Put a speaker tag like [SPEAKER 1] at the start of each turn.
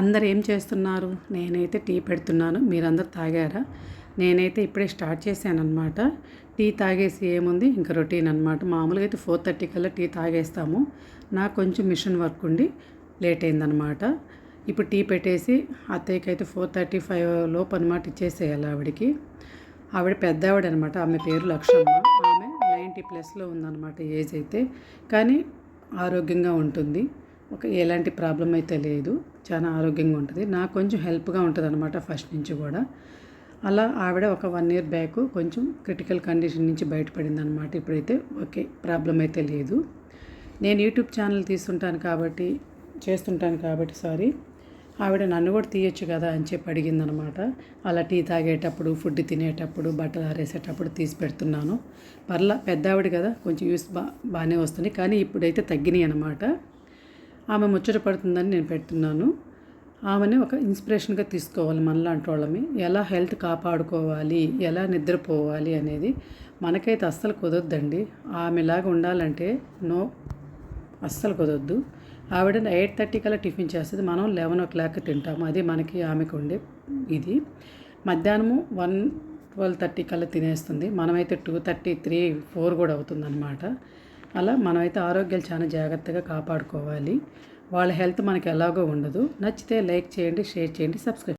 [SPEAKER 1] అందరు ఏం చేస్తున్నారు? నేనైతే టీ పెడుతున్నాను. మీరందరూ తాగారా? నేనైతే ఇప్పుడే స్టార్ట్ చేశాను అనమాట టీ తాగేసి ఏముంది? ఇంకా రొటీన్ అనమాట మామూలుగా అయితే ఫోర్ థర్టీ కల్లా టీ తాగేస్తాము. నాకు కొంచెం మిషన్ వర్క్ ఉండి లేట్ అయిందనమాట ఇప్పుడు టీ పెట్టేసి అత్తయ్యకి అయితే ఫోర్ థర్టీ ఫైవ్ లోపు అనమాట ఇచ్చేసేయాలి ఆవిడకి. ఆవిడ పెద్ద ఆవిడ అనమాట ఆమె పేరు లక్ష్మమ్మ ఆమె నైంటీ ప్లస్లో ఉందన్నమాట ఏజ్ అయితే. కానీ ఆరోగ్యంగా ఉంటుంది. ఒక ఎలాంటి ప్రాబ్లం అయితే లేదు. చాలా ఆరోగ్యంగా ఉంటుంది. నాకు కొంచెం హెల్ప్గా ఉంటుంది అనమాట ఫస్ట్ నుంచి కూడా. అలా ఆవిడ ఒక వన్ ఇయర్ బ్యాక్ కొంచెం క్రిటికల్ కండిషన్ నుంచి బయటపడింది అనమాట ఇప్పుడైతే ఓకే ప్రాబ్లం అయితే లేదు. నేను యూట్యూబ్ ఛానల్ తీస్తుంటాను కాబట్టి చేస్తుంటాను కాబట్టి సారీ ఆవిడ నన్ను కూడా తీయొచ్చు కదా అని చెప్పి అడిగిందనమాట అలా టీ తాగేటప్పుడు ఫుడ్ తినేటప్పుడు బట్టలు ఆరేసేటప్పుడు తీసి పెడుతున్నాను. పర్లా పెద్ద ఆవిడ కదా కొంచెం యూస్ బా బాగానే వస్తుంది. కానీ ఇప్పుడైతే తగ్గినాయి అనమాట ఆమె ముచ్చట పడుతుందని నేను పెడుతున్నాను. ఆమెని ఒక ఇన్స్పిరేషన్గా తీసుకోవాలి మనలాంటి వాళ్ళమి ఎలా హెల్త్ కాపాడుకోవాలి ఎలా నిద్రపోవాలి అనేది మనకైతే అస్సలు కుదరద్దండి ఆమెలాగా ఉండాలంటే నో అస్సలు కుదరద్దు ఆవిడ ఎయిట్ థర్టీ కల్లా టిఫిన్ చేస్తుంది. మనం లెవెన్ ఓ క్లాక్ తింటాము. అది మనకి ఆమెకు ఉండే ఇది. మధ్యాహ్నము వన్ ట్వెల్వ్ థర్టీ కల్లా తినేస్తుంది. మనమైతే టూ థర్టీ త్రీ ఫోర్ కూడా అవుతుందన్నమాట. అలా మనమైతే ఆరోగ్యాలు చాలా జాగ్రత్తగా కాపాడుకోవాలి. వాళ్ళ హెల్త్ మనకి ఎలాగో ఉండదు. నచ్చితే లైక్ చేయండి షేర్ చేయండి సబ్స్క్రైబ్